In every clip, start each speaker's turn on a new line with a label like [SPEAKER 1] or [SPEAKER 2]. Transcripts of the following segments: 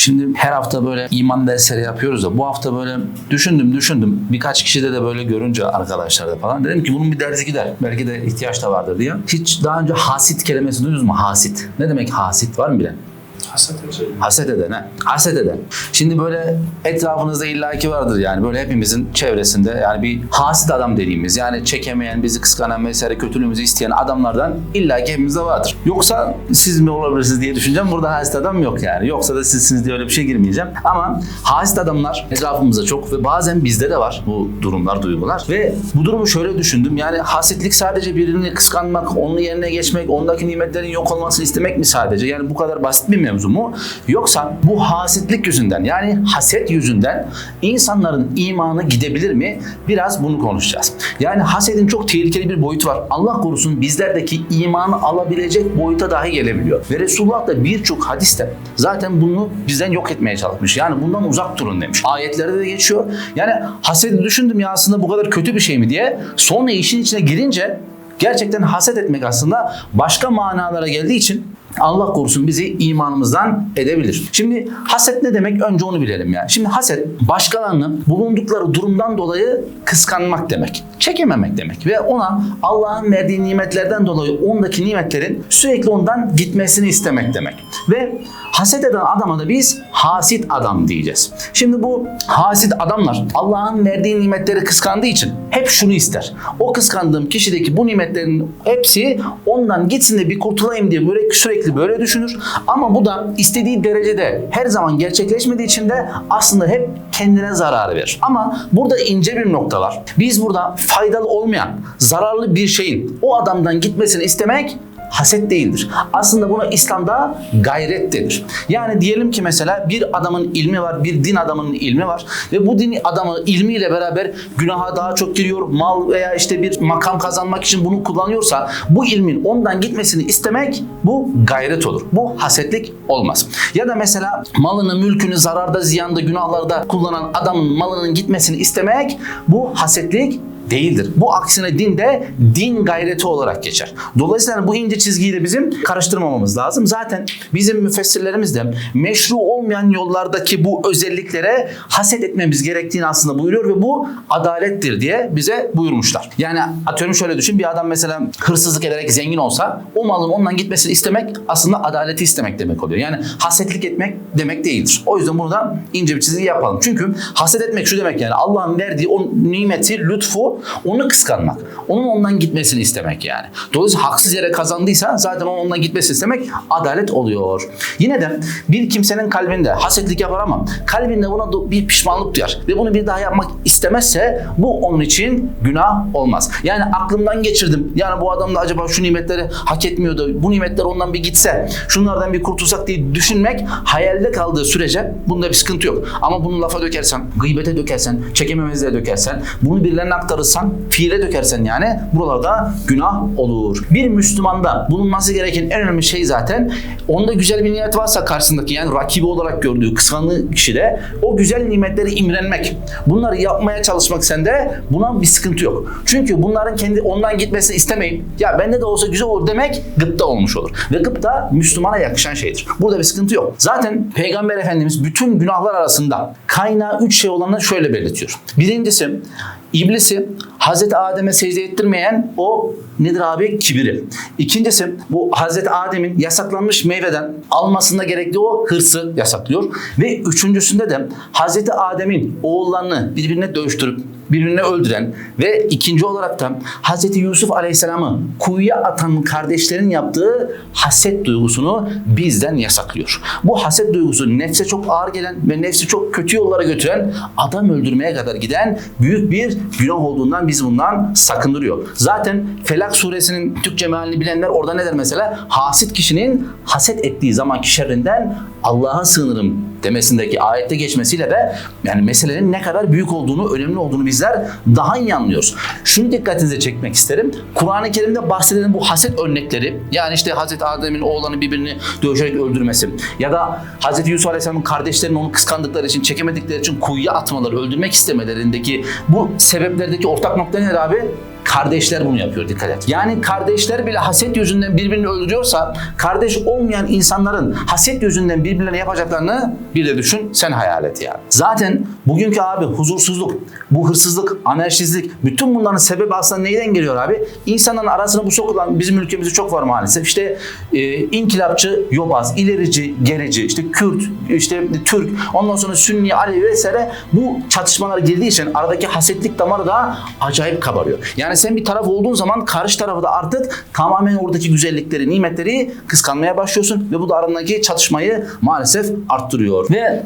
[SPEAKER 1] Şimdi her hafta böyle iman dersleri yapıyoruz da bu hafta böyle düşündüm düşündüm. Birkaç kişide de böyle görünce arkadaşlarda falan dedim ki bunun bir dersi gider. Belki de ihtiyaç da vardır diye. Hiç daha önce hasit kelimesi duydunuz mu? Hasit. Ne demek hasit? Var mı bilen?
[SPEAKER 2] Haset
[SPEAKER 1] eden ha. Haset eden. Şimdi böyle etrafınızda illaki vardır yani böyle hepimizin çevresinde yani bir hasit adam dediğimiz yani çekemeyen, bizi kıskanan vesaire kötülüğümüzü isteyen adamlardan illaki hepimizde vardır. Yoksa siz mi olabilirsiniz diye düşüneceğim. Burada hasit adam yok yani. Yoksa da sizsiniz diye öyle bir şey girmeyeceğim. Ama hasit adamlar etrafımızda çok ve bazen bizde de var bu durumlar, duygular. Ve bu durumu şöyle düşündüm. Yani hasetlik sadece birini kıskanmak, onun yerine geçmek, ondaki nimetlerin yok olmasını istemek mi sadece? Yani bu kadar basit bir mevzu mu? Yoksa bu hasetlik yüzünden yani haset yüzünden insanların imanı gidebilir mi? Biraz bunu konuşacağız. Yani hasedin çok tehlikeli bir boyutu var. Allah korusun bizlerdeki imanı alabilecek boyuta dahi gelebiliyor. Ve Resulullah da birçok hadiste zaten bunu bizden yok etmeye çalışmış. Yani bundan uzak durun demiş. Ayetlerde de geçiyor. Yani hasedi düşündüm ya aslında bu kadar kötü bir şey mi diye. Sonra işin içine girince gerçekten haset etmek aslında başka manalara geldiği için Allah korusun bizi imanımızdan edebilir. Şimdi haset ne demek? Önce onu bilelim yani. Şimdi haset başkalarının bulundukları durumdan dolayı kıskanmak demek. Çekememek demek ve ona Allah'ın verdiği nimetlerden dolayı ondaki nimetlerin sürekli ondan gitmesini istemek demek. Ve haset eden adama da biz hasit adam diyeceğiz. Şimdi bu hasit adamlar Allah'ın verdiği nimetleri kıskandığı için hep şunu ister. O kıskandığım kişideki bu nimetlerin hepsi ondan gitsin de bir kurtulayım diye böyle sürekli böyle düşünür. Ama bu da istediği derecede her zaman gerçekleşmediği için de aslında hep kendine zarar verir. Ama burada ince bir nokta var. Biz burada faydalı olmayan, zararlı bir şeyin o adamdan gitmesini istemek haset değildir. Aslında buna İslam'da gayret denir. Yani diyelim ki mesela bir adamın ilmi var, bir din adamının ilmi var ve bu din adamı ilmiyle beraber günaha daha çok giriyor, mal veya işte bir makam kazanmak için bunu kullanıyorsa bu ilmin ondan gitmesini istemek bu gayret olur. Bu hasetlik olmaz. Ya da mesela malını, mülkünü zararda, ziyanda, günahlarda kullanan adamın malının gitmesini istemek bu hasetlik değildir. Bu aksine dinde din gayreti olarak geçer. Dolayısıyla bu ince çizgiyi de bizim karıştırmamamız lazım. Zaten bizim müfessirlerimiz de meşru olmayan yollardaki bu özelliklere haset etmemiz gerektiğini aslında buyuruyor ve bu adalettir diye bize buyurmuşlar. Yani atıyorum şöyle düşün bir adam mesela hırsızlık ederek zengin olsa o malın ondan gitmesini istemek aslında adaleti istemek demek oluyor. Yani hasetlik etmek demek değildir. O yüzden bunu da ince bir çizgi yapalım. Çünkü haset etmek şu demek yani Allah'ın verdiği o nimeti, lütfu onu kıskanmak. Onun ondan gitmesini istemek yani. Dolayısıyla haksız yere kazandıysa zaten onun ondan gitmesini istemek adalet oluyor. Yine de bir kimsenin kalbinde hasetlik yapar ama kalbinde buna bir pişmanlık duyar ve bunu bir daha yapmak istemezse bu onun için günah olmaz. Yani aklımdan geçirdim. Yani bu adam da acaba şu nimetleri hak etmiyordu. Bu nimetler ondan bir gitse, şunlardan bir kurtulsak diye düşünmek hayalde kaldığı sürece bunda bir sıkıntı yok. Ama bunu lafa dökersen, gıybete dökersen, çekememezliğe dökersen, bunu birilerine aktarırsan, fiile dökersen yani buralarda günah olur. Bir Müslümanda bulunması gereken en önemli şey zaten onda güzel bir niyet varsa karşısındaki yani rakibi olarak gördüğü kıskandığı kişide o güzel nimetleri imrenmek. Bunları yapmaya çalışmak sende buna bir sıkıntı yok. Çünkü bunların kendi ondan gitmesini istemeyin. Ya bende de olsa güzel olur demek gıpta olmuş olur. Ve gıpta Müslümana yakışan şeydir. Burada bir sıkıntı yok. Zaten Peygamber Efendimiz bütün günahlar arasında kaynağı üç şey olanı şöyle belirtiyor. Birincisi İblisi Hazreti Adem'e secde ettirmeyen o nedir abi? Kibiri. İkincisi bu Hazreti Adem'in yasaklanmış meyveden almasında gerekli o hırsı yasaklıyor. Ve üçüncüsünde de Hazreti Adem'in oğullarını birbirine dövüştürüp birbirine öldüren ve ikinci olarak da Hazreti Yusuf Aleyhisselam'ı kuyuya atan kardeşlerin yaptığı haset duygusunu bizden yasaklıyor. Bu haset duygusu nefse çok ağır gelen ve nefsi çok kötü yollara götüren, adam öldürmeye kadar giden büyük bir günah olduğundan bizi bundan sakındırıyor. Zaten Felak suresinin Türkçe mealini bilenler orada ne der mesela? Hasit kişinin haset ettiği zamanki şerrinden Allah'a sığınırım demesindeki ayette geçmesiyle de yani meselenin ne kadar büyük olduğunu, önemli olduğunu bizler daha iyi anlıyoruz. Şunu dikkatinize çekmek isterim. Kur'an-ı Kerim'de bahsedilen bu haset örnekleri yani işte Hazreti Adem'in oğlanı birbirini dövüşerek öldürmesi ya da Hazreti Yusuf Aleyhisselam'ın kardeşlerinin onu kıskandıkları için, çekemedikleri için kuyuya atmaları, öldürmek istemelerindeki bu sebeplerdeki ortak nokta nedir abi? Kardeşler bunu yapıyor dikkat et. Yani kardeşler bile haset yüzünden birbirini öldürüyorsa kardeş olmayan insanların haset yüzünden birbirlerine yapacaklarını bir de düşün sen hayal et yani. Zaten bugünkü abi huzursuzluk, bu hırsızlık, anarşizlik bütün bunların sebebi aslında neyden geliyor abi? İnsanların arasına bu sokulan bizim ülkemizde çok var maalesef. İşte e, inkılapçı, yobaz, ilerici, gerici, işte Kürt, işte Türk, ondan sonra Sünni, Alevi vesaire bu çatışmalar girdiği için aradaki hasetlik damarı da acayip kabarıyor. Yani sen bir taraf olduğun zaman karşı tarafı da artık tamamen oradaki güzellikleri, nimetleri kıskanmaya başlıyorsun ve bu da arandaki çatışmayı maalesef arttırıyor. Ve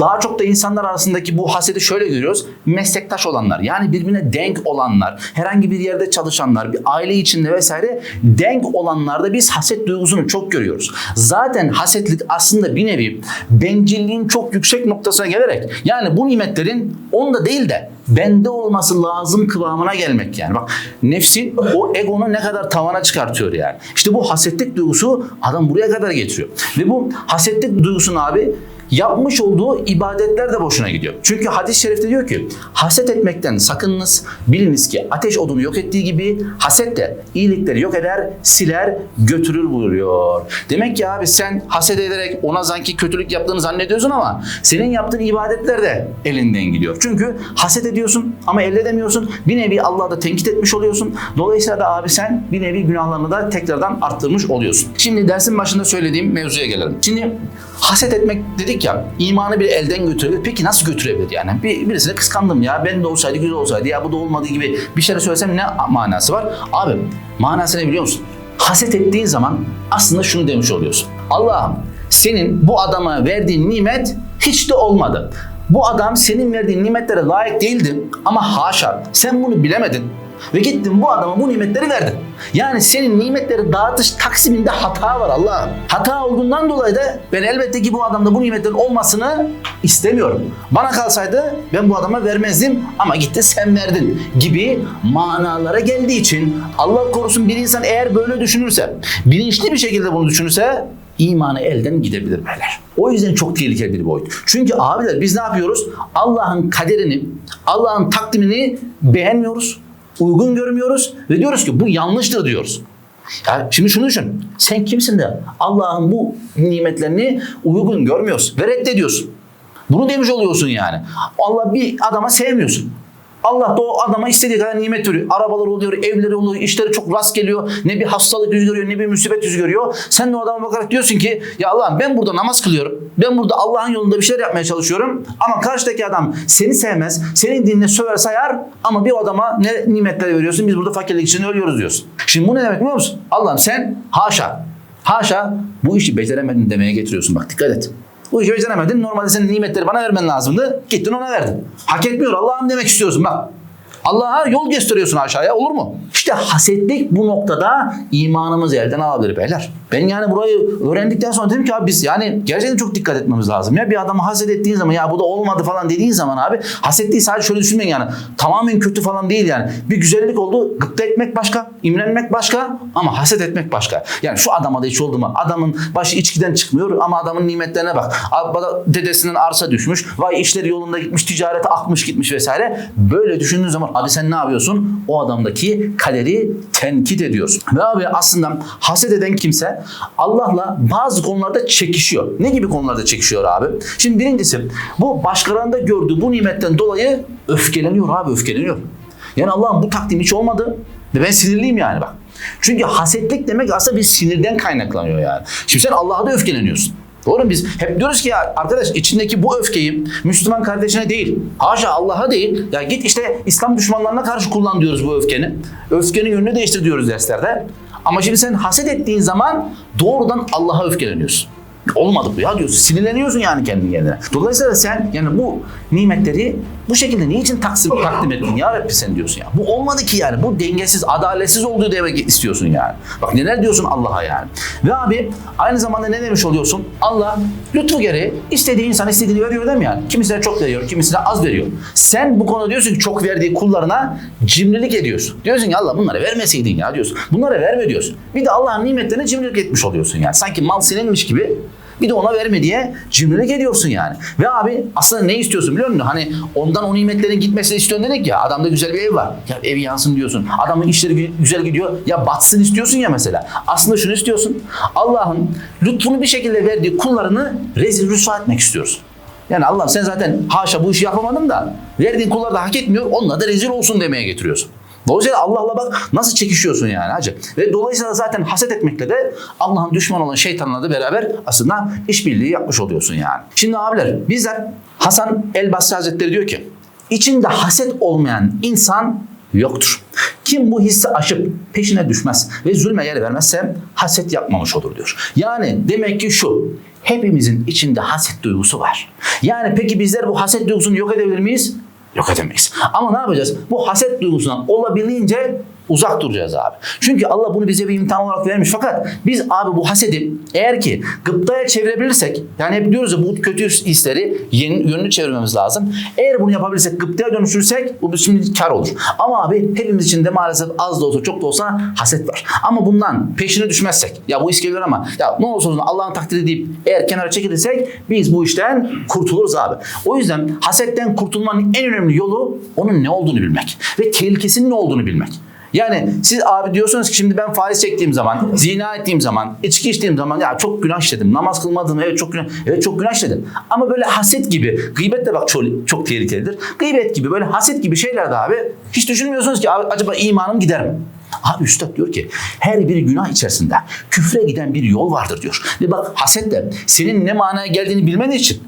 [SPEAKER 1] daha çok da insanlar arasındaki bu hasedi şöyle görüyoruz. Meslektaş olanlar yani birbirine denk olanlar, herhangi bir yerde çalışanlar, bir aile içinde vesaire denk olanlarda biz haset duygusunu çok görüyoruz. Zaten hasetlik aslında bir nevi bencilliğin çok yüksek noktasına gelerek yani bu nimetlerin onda değil de bende olması lazım kıvamına gelmek yani. Bak nefsin o egonu ne kadar tavana çıkartıyor yani. İşte bu hasetlik duygusu adam buraya kadar getiriyor. Ve bu hasetlik duygusunu abi yapmış olduğu ibadetler de boşuna gidiyor. Çünkü hadis-i şerifte diyor ki haset etmekten sakınınız biliniz ki ateş odunu yok ettiği gibi haset de iyilikleri yok eder siler götürür buyuruyor. Demek ki abi sen haset ederek ona sanki kötülük yaptığını zannediyorsun ama senin yaptığın ibadetler de elinden gidiyor. Çünkü haset ediyorsun ama elde edemiyorsun. Bir nevi Allah'ı da tenkit etmiş oluyorsun. Dolayısıyla da abi sen bir nevi günahlarını da tekrardan arttırmış oluyorsun. Şimdi dersin başında söylediğim mevzuya gelelim. Şimdi haset etmek dedik ya imanı bir elden götürebilir. Peki nasıl götürebilir yani? Bir, birisine kıskandım ya ben de olsaydı güzel olsaydı ya bu da olmadığı gibi bir şeyler söylesem ne manası var? Abi manası ne biliyor musun? Haset ettiğin zaman aslında şunu demiş oluyorsun. Allah'ım senin bu adama verdiğin nimet hiç de olmadı. Bu adam senin verdiğin nimetlere layık değildi ama haşa sen bunu bilemedin ve gittin bu adama bu nimetleri verdin. Yani senin nimetleri dağıtış taksiminde hata var Allah'ım. Hata olduğundan dolayı da ben elbette ki bu adamda bu nimetlerin olmasını istemiyorum. Bana kalsaydı ben bu adama vermezdim ama gitti sen verdin gibi manalara geldiği için Allah korusun bir insan eğer böyle düşünürse, bilinçli bir şekilde bunu düşünürse imanı elden gidebilir beyler. O yüzden çok tehlikeli bir boyut. Çünkü abiler biz ne yapıyoruz? Allah'ın kaderini, Allah'ın takdimini beğenmiyoruz uygun görmüyoruz ve diyoruz ki bu yanlıştır diyoruz. Ya şimdi şunu düşün. Sen kimsin de Allah'ın bu nimetlerini uygun görmüyorsun ve reddediyorsun. Bunu demiş oluyorsun yani. Allah bir adama sevmiyorsun. Allah da o adama istediği kadar nimet veriyor. Arabalar oluyor, evleri oluyor, işleri çok rast geliyor. Ne bir hastalık yüz görüyor, ne bir musibet yüz görüyor. Sen de o adama bakarak diyorsun ki ya Allah'ım ben burada namaz kılıyorum. Ben burada Allah'ın yolunda bir şeyler yapmaya çalışıyorum. Ama karşıdaki adam seni sevmez, senin dinine söver sayar ama bir adama ne nimetler veriyorsun biz burada fakirlik için ölüyoruz diyorsun. Şimdi bu ne demek biliyor musun? Allah'ım sen haşa, haşa bu işi beceremedin demeye getiriyorsun bak dikkat et. Bu işi beceremedin. Normalde senin nimetleri bana vermen lazımdı. Gittin ona verdin. Hak etmiyor Allah'ım demek istiyorsun bak. Allah'a yol gösteriyorsun aşağıya olur mu? İşte hasetlik bu noktada imanımızı elden alabilir beyler. Ben yani burayı öğrendikten sonra dedim ki abi biz yani gerçekten çok dikkat etmemiz lazım. Ya bir adamı haset ettiğin zaman ya bu da olmadı falan dediğin zaman abi hasetliği sadece şöyle düşünmeyin yani tamamen kötü falan değil yani. Bir güzellik oldu gıpta etmek başka, imrenmek başka ama haset etmek başka. Yani şu adama da hiç oldu mu? Adamın başı içkiden çıkmıyor ama adamın nimetlerine bak. Bana dedesinden arsa düşmüş. Vay işleri yolunda gitmiş, ticareti akmış gitmiş vesaire. Böyle düşündüğün zaman abi sen ne yapıyorsun? O adamdaki kaderi tenkit ediyorsun. Ve abi aslında haset eden kimse Allah'la bazı konularda çekişiyor. Ne gibi konularda çekişiyor abi? Şimdi birincisi bu başkalarında gördüğü bu nimetten dolayı öfkeleniyor abi öfkeleniyor. Yani Allah'ım bu takdim hiç olmadı ve ben sinirliyim yani bak. Çünkü hasetlik demek aslında bir sinirden kaynaklanıyor yani. Şimdi sen Allah'a da öfkeleniyorsun. Doğru mu? Biz hep diyoruz ki ya arkadaş içindeki bu öfkeyi Müslüman kardeşine değil, haşa Allah'a değil. Ya git işte İslam düşmanlarına karşı kullan diyoruz bu öfkeni. Öfkenin yönünü değiştir diyoruz derslerde. Ama şimdi sen haset ettiğin zaman doğrudan Allah'a öfkeleniyorsun. Olmadı bu ya diyorsun. Sinirleniyorsun yani kendin kendine. Dolayısıyla sen yani bu nimetleri bu şekilde niçin taksim, takdim ettin ya Rabbi sen diyorsun ya. Bu olmadı ki yani. Bu dengesiz, adaletsiz olduğu demek istiyorsun yani. Bak neler diyorsun Allah'a yani. Ve abi aynı zamanda ne demiş oluyorsun? Allah lütfu gereği istediği insan istediğini veriyor değil mi yani? Kimisine çok veriyor, kimisine az veriyor. Sen bu konuda diyorsun ki çok verdiği kullarına cimrilik ediyorsun. Diyorsun ki Allah bunlara vermeseydin ya diyorsun. Bunlara verme diyorsun. Bir de Allah'ın nimetlerine cimrilik etmiş oluyorsun yani. Sanki mal seninmiş gibi Bir de ona verme diye cimrilik ediyorsun yani. Ve abi aslında ne istiyorsun biliyor musun? Hani ondan o nimetlerin gitmesini istiyorsun dedik ya. Adamda güzel bir ev var. Ya evi yansın diyorsun. Adamın işleri gü- güzel gidiyor. Ya batsın istiyorsun ya mesela. Aslında şunu istiyorsun. Allah'ın lütfunu bir şekilde verdiği kullarını rezil rüsva etmek istiyorsun. Yani Allah'ım sen zaten haşa bu işi yapamadın da verdiğin kullar da hak etmiyor. Onlar da rezil olsun demeye getiriyorsun. Dolayısıyla Allah'la bak nasıl çekişiyorsun yani hacı. Ve dolayısıyla zaten haset etmekle de Allah'ın düşman olan şeytanla da beraber aslında işbirliği yapmış oluyorsun yani. Şimdi abiler bizler Hasan el Basri Hazretleri diyor ki içinde haset olmayan insan yoktur. Kim bu hissi aşıp peşine düşmez ve zulme yer vermezse haset yapmamış olur diyor. Yani demek ki şu hepimizin içinde haset duygusu var. Yani peki bizler bu haset duygusunu yok edebilir miyiz? Yok edemeyiz. Ama ne yapacağız? Bu haset duygusundan olabildiğince uzak duracağız abi. Çünkü Allah bunu bize bir imtihan olarak vermiş. Fakat biz abi bu hasedi eğer ki gıptaya çevirebilirsek yani hep diyoruz ya bu kötü hisleri yeni, yönünü çevirmemiz lazım. Eğer bunu yapabilirsek gıptaya dönüştürürsek bu bizim kar olur. Ama abi hepimiz için de maalesef az da olsa çok da olsa haset var. Ama bundan peşine düşmezsek ya bu his geliyor ama ya ne olursa olsun Allah'ın takdiri deyip eğer kenara çekilirsek biz bu işten kurtuluruz abi. O yüzden hasetten kurtulmanın en önemli yolu onun ne olduğunu bilmek ve tehlikesinin ne olduğunu bilmek. Yani siz abi diyorsunuz ki şimdi ben faiz çektiğim zaman, zina ettiğim zaman, içki içtiğim zaman ya çok günah işledim. Namaz kılmadım evet çok günah, evet çok günah işledim. Ama böyle haset gibi, gıybet de bak çok, çok tehlikelidir. Gıybet gibi böyle haset gibi şeyler de abi hiç düşünmüyorsunuz ki abi, acaba imanım gider mi? Abi üstad diyor ki her bir günah içerisinde küfre giden bir yol vardır diyor. Ve bak haset de senin ne manaya geldiğini bilmediği için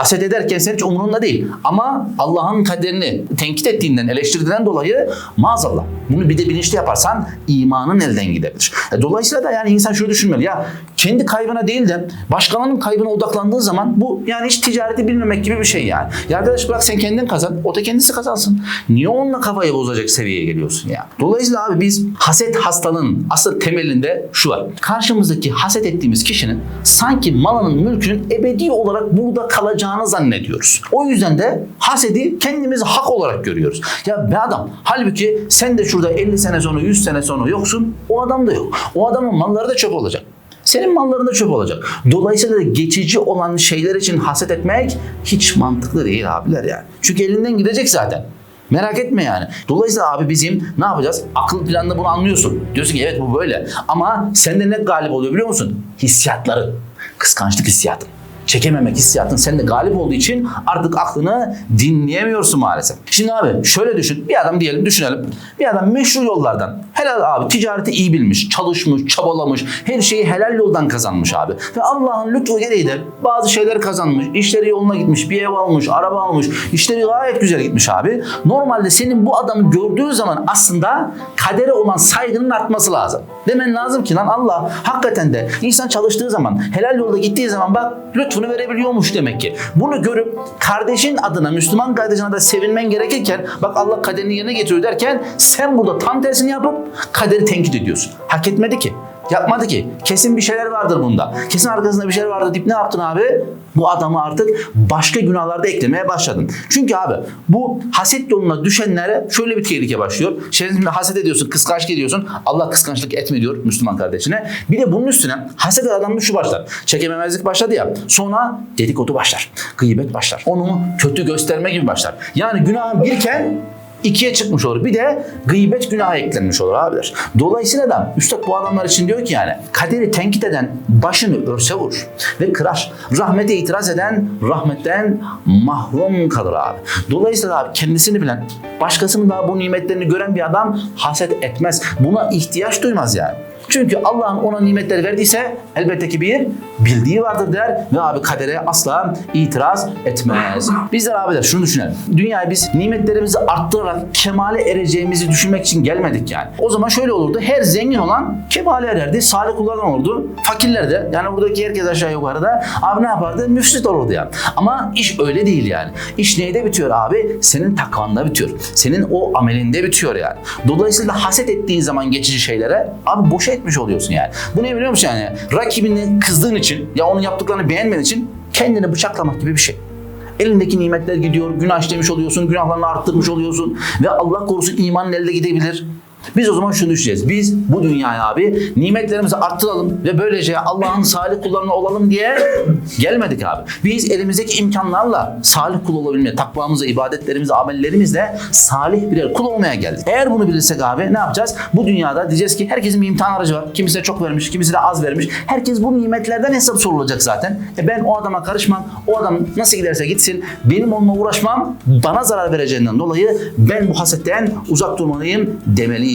[SPEAKER 1] Haset ederken sen hiç umurunda değil. Ama Allah'ın kaderini tenkit ettiğinden, eleştirdiğinden dolayı maazallah. Bunu bir de bilinçli yaparsan imanın elden gidebilir. E, Dolayısıyla da yani insan şunu düşünmeli. Ya kendi kaybına değil de başkalarının kaybına odaklandığı zaman bu yani hiç ticareti bilmemek gibi bir şey yani. Ya arkadaş bırak sen kendin kazan, o da kendisi kazansın. Niye onunla kafayı bozacak seviyeye geliyorsun ya? Dolayısıyla abi biz haset hastalığının asıl temelinde şu var. Karşımızdaki haset ettiğimiz kişinin sanki malının mülkünün ebedi olarak burada kalacağını zannediyoruz. O yüzden de hasedi kendimiz hak olarak görüyoruz. Ya be adam halbuki sen de şurada 50 sene sonra 100 sene sonra yoksun o adam da yok. O adamın malları da çöp olacak. Senin malların da çöp olacak. Dolayısıyla da geçici olan şeyler için haset etmek hiç mantıklı değil abiler yani. Çünkü elinden gidecek zaten. Merak etme yani. Dolayısıyla abi bizim ne yapacağız? Akıl planında bunu anlıyorsun. Diyorsun ki evet bu böyle. Ama sende ne galip oluyor biliyor musun? Hissiyatların. Kıskançlık hissiyatın. Çekememek hissiyatın sende galip olduğu için artık aklını dinleyemiyorsun maalesef. Şimdi abi şöyle düşün. Bir adam diyelim düşünelim. Bir adam meşru yollardan helal abi ticareti iyi bilmiş, çalışmış, çabalamış, her şeyi helal yoldan kazanmış abi. Ve Allah'ın lütfu gereği de bazı şeyler kazanmış, işleri yoluna gitmiş, bir ev almış, araba almış, işleri gayet güzel gitmiş abi. Normalde senin bu adamı gördüğün zaman aslında kadere olan saygının artması lazım. Demen lazım ki lan Allah hakikaten de insan çalıştığı zaman, helal yolda gittiği zaman bak lütfunu verebiliyormuş demek ki. Bunu görüp kardeşin adına, Müslüman kardeşin adına sevinmen gerekirken bak Allah kaderini yerine getiriyor derken sen burada tam tersini yapıp kaderi tenkit ediyorsun. Hak etmedi ki. Yapmadı ki. Kesin bir şeyler vardır bunda. Kesin arkasında bir şeyler vardır deyip ne yaptın abi? Bu adamı artık başka günahlarda eklemeye başladın. Çünkü abi bu haset yoluna düşenlere şöyle bir tehlike başlıyor. Şimdi haset ediyorsun, kıskançlık ediyorsun. Allah kıskançlık etme diyor Müslüman kardeşine. Bir de bunun üstüne haset adamda şu başlar. Çekememezlik başladı ya. Sonra dedikodu başlar. Gıybet başlar. Onu kötü gösterme gibi başlar. Yani günahın birken ikiye çıkmış olur. Bir de gıybet günahı eklenmiş olur abiler. Dolayısıyla da Üstad bu adamlar için diyor ki yani kaderi tenkit eden başını örse vurur ve kırar. Rahmete itiraz eden rahmetten mahrum kalır abi. Dolayısıyla abi kendisini bilen, başkasının daha bu nimetlerini gören bir adam haset etmez. Buna ihtiyaç duymaz yani. Çünkü Allah'ın ona nimetleri verdiyse elbette ki bir bildiği vardır der ve abi kadere asla itiraz etmez. Bizler abiler şunu düşünelim. Dünyaya biz nimetlerimizi arttırarak kemale ereceğimizi düşünmek için gelmedik yani. O zaman şöyle olurdu. Her zengin olan kemale ererdi. Salih kullardan olurdu. Fakirler de yani buradaki herkes aşağı yukarıda abi ne yapardı? Müfsit olurdu yani. Ama iş öyle değil yani. İş neyde bitiyor abi? Senin takvanda bitiyor. Senin o amelinde bitiyor yani. Dolayısıyla haset ettiğin zaman geçici şeylere abi boşa etmiş oluyorsun yani. Bu ne biliyor musun yani? Rakibini kızdığın için ya onun yaptıklarını beğenmediğin için kendini bıçaklamak gibi bir şey. Elindeki nimetler gidiyor, günah işlemiş oluyorsun, günahlarını arttırmış oluyorsun ve Allah korusun imanın elde gidebilir. Biz o zaman şunu düşüneceğiz. Biz bu dünyaya abi nimetlerimizi arttıralım ve böylece Allah'ın salih kullarına olalım diye gelmedik abi. Biz elimizdeki imkanlarla salih kul olabilmeye, takvamızla, ibadetlerimizle, amellerimizle salih birer kul olmaya geldik. Eğer bunu bilirsek abi ne yapacağız? Bu dünyada diyeceğiz ki herkesin bir imtihan aracı var. Kimisine çok vermiş, kimisine az vermiş. Herkes bu nimetlerden hesap sorulacak zaten. E ben o adama karışmam. O adam nasıl giderse gitsin. Benim onunla uğraşmam bana zarar vereceğinden dolayı ben bu hasetten uzak durmalıyım demeliyiz.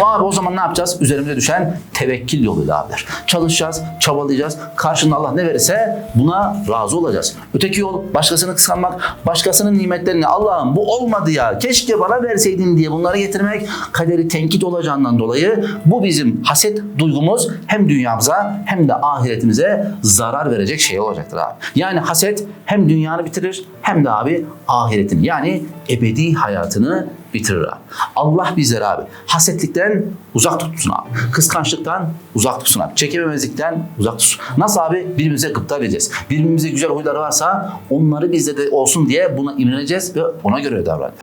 [SPEAKER 1] Bu abi o zaman ne yapacağız? Üzerimize düşen tevekkül yoluyla abiler. Çalışacağız, çabalayacağız. Karşında Allah ne verirse buna razı olacağız. Öteki yol başkasını kıskanmak, başkasının nimetlerini Allah'ım bu olmadı ya keşke bana verseydin diye bunları getirmek kaderi tenkit olacağından dolayı bu bizim haset duygumuz hem dünyamıza hem de ahiretimize zarar verecek şey olacaktır abi. Yani haset hem dünyanı bitirir hem de abi ahiretini yani ebedi hayatını bitirir abi. Allah bizleri abi hasetlikten uzak tutsun abi. Kıskançlıktan uzak tutsun abi. Çekememezlikten uzak tutsun. Nasıl abi? Birbirimize gıpta edeceğiz. Birbirimize güzel huyları varsa onları bizde de olsun diye buna imreneceğiz ve ona göre davranacağız.